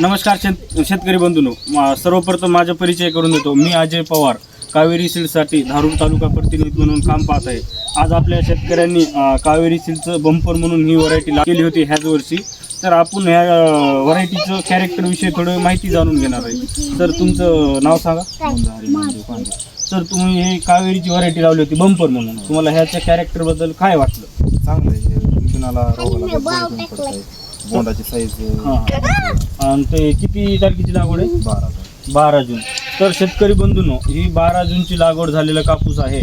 नमस्कार शेत शेतकरी बंधूनो. मा- सर्वप्रथम माझा परिचय करून देतो. मी अजय पवार कावेरी सिल्डसाठी धारूर तालुका प्रतिनिधी म्हणून काम पाहत आहे. आज आपल्या शेतकऱ्यांनी कावेरी सिल्डचं बंपर म्हणून ही व्हरायटी केली होती ह्याच वर्षी. तर आपण ह्या व्हरायटीचं कॅरेक्टर विषयी थोडं माहिती जाणून घेणार आहे. तर तुमचं नाव सांगा. तर तुम्ही हे कावेरीची व्हरायटी लावली होती बंपर म्हणून. तुम्हाला ह्याच्या कॅरेक्टरबद्दल काय वाटलं? चांगलं आहे. हे रोगाला बोंडाची साईज हां. आणि ते किती तारखेची लागवड आहे? बारा बारा जून. तर शेतकरी बंधूंनो ही बारा जूनची लागवड झालेला कापूस आहे.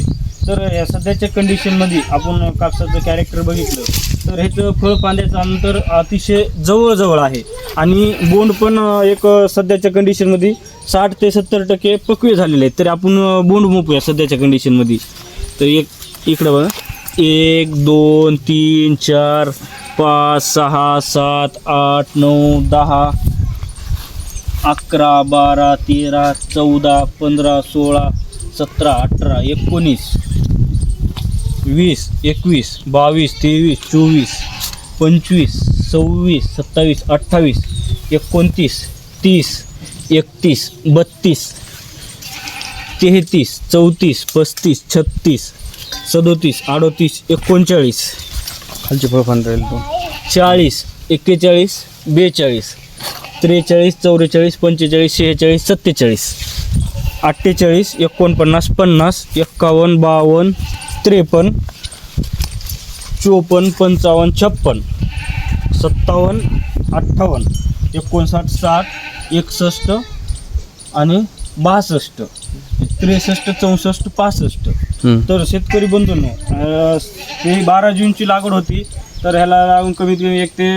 तर या सध्याच्या कंडिशनमध्ये आपण कापसाचं कॅरेक्टर बघितलं. तर ह्याचं फळपांद्याचं अंतर अतिशय जवळजवळ आहे. आणि बोंड पण एक सध्याच्या कंडिशनमध्ये साठ ते सत्तर टक्के पक्वे झालेले आहेत. तर आपण बोंड मोपूया सध्याच्या कंडिशनमध्ये तर एक इकडं बघा. एक दोन तीन चार पाच सहा सात आठ नऊ दहा अकरा बारा तेरा चौदा पंधरा सोळा सतरा अठरा एकोणीस वीस एकवीस बावीस तेवीस चोवीस पंचवीस सव्वीस सत्तावीस अठ्ठावीस एकोणतीस तीस एकतीस बत्तीस तेहतीस चौतीस पस्तीस छत्तीस सदोतीस अडोतीस एकोणचाळीस. खालची फळफांद राहील दोन चाळीस एक्केचाळीस बेचाळीस त्रेचाळीस चौवेचाळीस पंचेचाळीस शेहेचाळीस सत्तेचाळीस अठ्ठेचाळीस एकोणपन्नास पन्नास एक्कावन्न बावन्न त्रेपन्न चोपन्न पंचावन्न छप्पन्न सत्तावन्न अठ्ठावन्न एकोणसाठ साठ एकसष्ट आणि बासष्ट त्रेसष्ट चौसष्ट पासष्ट. तर शेतकरी बंधूंनो अं, ही बारा जूनची लागवड होती तर ह्याला लागून कमीत कमी एक ते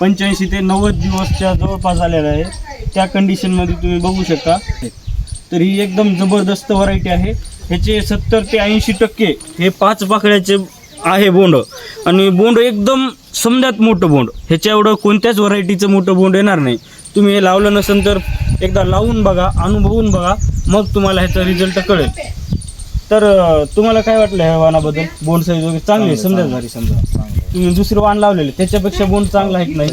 पंच्याऐंशी ते नव्वद दिवसच्या जवळपास झालेला आहे. त्या कंडिशनमध्ये तुम्ही बघू शकता. तर ही एकदम जबरदस्त व्हरायटी आहे. ह्याचे सत्तर ते ऐंशी टक्के हे पाच पाकळ्याचे आहे बोंड. आणि बोंड एकदम समजात मोठं बोंड. ह्याच्या एवढं कोणत्याच व्हरायटीचं मोठं बोंड येणार नाही. तुम्ही हे लावलं नसेल तर एकदा लावून बघा अनुभवून बघा. मग तुम्हाला ह्याचा रिझल्ट कळेल. तर अं, तुम्हाला काय वाटलं ह्या वाहनाबद्दल? बोंड साईज वगैरे चांगली आहे समजा झाली समजा. तुम्ही दुसरं वाहन लावलेले त्याच्यापेक्षा बोंड चांगला आहे की नाही?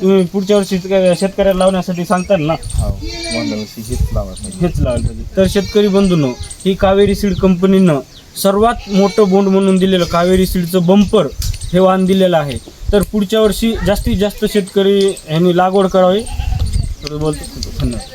तुम्ही पुढच्या वर्षी शेतकऱ्या- शेतकऱ्याला लावण्यासाठी सांगताल ना? हो बोंडा वर्षी हेच हेच लावायला पाहिजे. तर शेतकरी बंधूंनो ही कावेरी सीड कंपनीनं सर्वात मोठं बोंड म्हणून दिलेलं कावेरी सीडचं बंपर हे वाहन दिलेलं आहे. तर पुढच्या वर्षी जास्तीत जास्त शेतकरी ह्यांनी लागवड करावी. तर बोलतो. धन्यवाद.